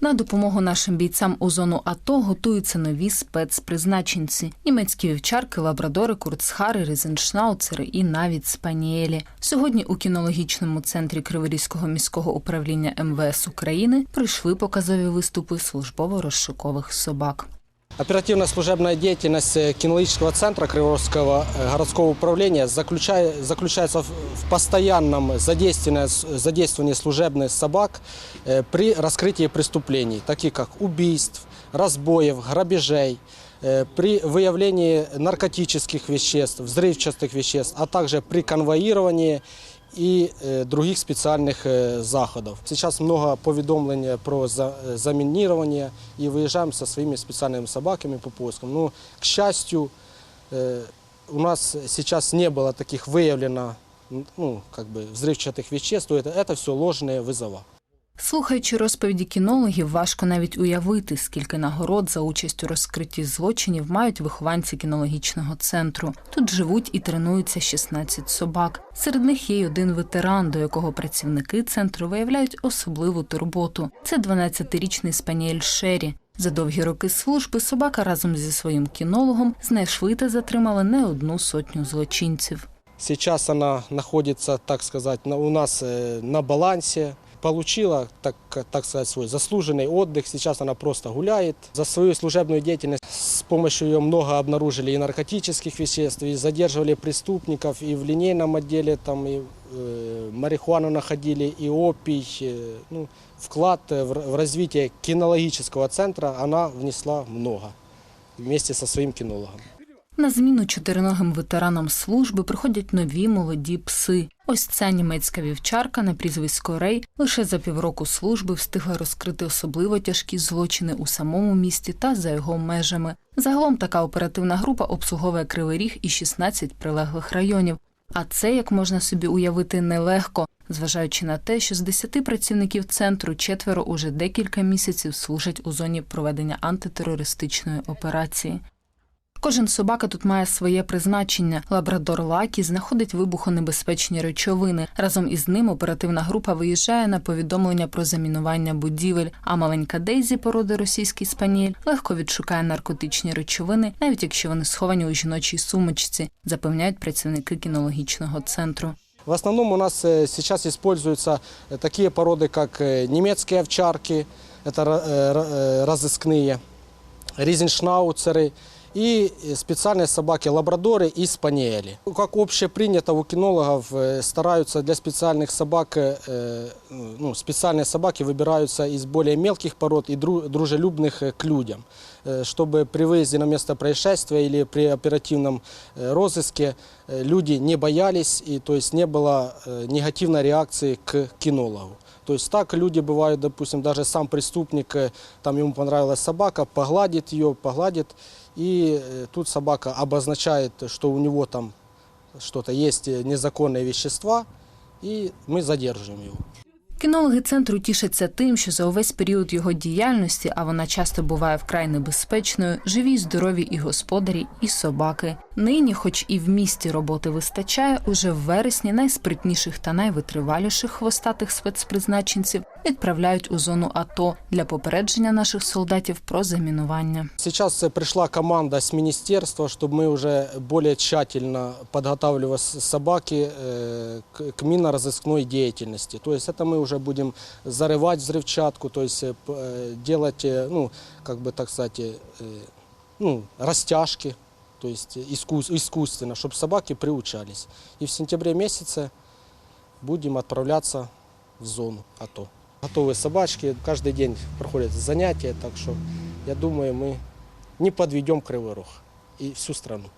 На допомогу нашим бійцям у зону АТО готуються нові спецпризначенці: німецькі вівчарки, лабрадори, курцхари, різеншнауцери і навіть спаніелі. Сьогодні у кінологічному центрі Криворізького міського управління МВС України прийшли показові виступи службово-розшукових собак. Оперативно-служебная деятельность э, кинологического центра Криворского э, городского управления заключается в постоянном задействовании, служебных собак э, при раскрытии преступлений, таких как убийств, разбоев, грабежей, при выявлении наркотических веществ, взрывчатых веществ, а также при конвоировании и э, других специальных э, заходов. Сейчас много поведомлений про за- э, заминирование и выезжаем со своими специальными собаками по поискам. Ну, к счастью, э, у нас сейчас не было таких выявлено м, ну, как бы взрывчатых веществ, то это, это все ложные вызова. Слухаючи розповіді кінологів, важко навіть уявити, скільки нагород за участь у розкритті злочинів мають вихованці кінологічного центру. Тут живуть і тренуються 16 собак. Серед них є й один ветеран, до якого працівники центру виявляють особливу турботу. Це 12-річний спаніель Шері. За довгі роки служби собака разом зі своїм кінологом знайшли та затримали не одну сотню злочинців. Сейчас она находится, так сказать, на- у нас э, на балансе Получила, так, так сказать, свой заслуженный отдых. Сейчас она просто гуляет. За свою служебную деятельность с помощью ее много обнаружили и наркотических веществ, и задерживали преступников, и в линейном отделе там и э, марихуану находили, и опий. э, ну, вклад э, в, р- в развитие кинологического центра она внесла много вместе со своим кинологом. На зміну чотириногим ветеранам служби приходять нові молоді пси. Ось ця німецька вівчарка на прізвисько Рей лише за півроку служби встигла розкрити особливо тяжкі злочини у самому місті та за його межами. Загалом така оперативна група обслуговує Кривий Ріг і 16 прилеглих районів. А це, як можна собі уявити, нелегко, зважаючи на те, що з 10 працівників центру четверо уже декілька місяців служать у зоні проведення антитерористичної операції. Кожен собака тут має своє призначення. Лабрадор Лакі знаходить вибухонебезпечні речовини. Разом із ним оперативна група виїжджає на повідомлення про замінування будівель. А маленька Дейзі породи російський спаніель легко відшукає наркотичні речовини, навіть якщо вони сховані у жіночій сумочці, запевняють працівники кінологічного центру. В основном у нас э, сейчас используются э, такие породы, как э, немецкие овчарки, это ра- э, ра- э, разыскные, ризеншнауцеры и э, специальные собаки лабрадоры и спаниели. Ну, Как общепринято у кинологов, э, стараются для специальных собак, э, э, ну, специальные собаки выбираются из более мелких пород и дру- дружелюбных э, к людям, э, чтобы при выезде на место происшествия или при оперативном э, розыске э, люди не боялись и то есть не было э, негативной реакции к кинологу. То есть так люди бывают, допустим, даже сам преступник, э, там ему понравилась собака, погладит ее, погладит, и э, тут собака обозначает, что у него там что-то есть э, незаконные вещества, и мы задерживаем его. Кінологи центру тішаться тим, що за увесь період його діяльності, а вона часто буває вкрай небезпечною, живі, й здорові і господарі, і собаки. Нині, хоч і в місті роботи вистачає, уже в вересні найспритніших та найвитриваліших хвостатих спецпризначенців відправляють у зону АТО для попередження наших солдатів про замінування. Сейчас э, пришла команда с министерства, чтобы мы уже более тщательно подготавливали с- собаки э, к к минно-розыскной деятельности. То есть это мы уже будем зарывать взрывчатку, то есть э, п- э, делать, э, ну, как бы так сказать, э, ну, растяжки, то есть э, искус- искусственно, чтобы собаки приучались. И в сентябре месяце будем отправляться в зону АТО. Готовые собачки, каждый день проходят занятия, так что я думаю, мы не подведем Кривой Рог и всю страну.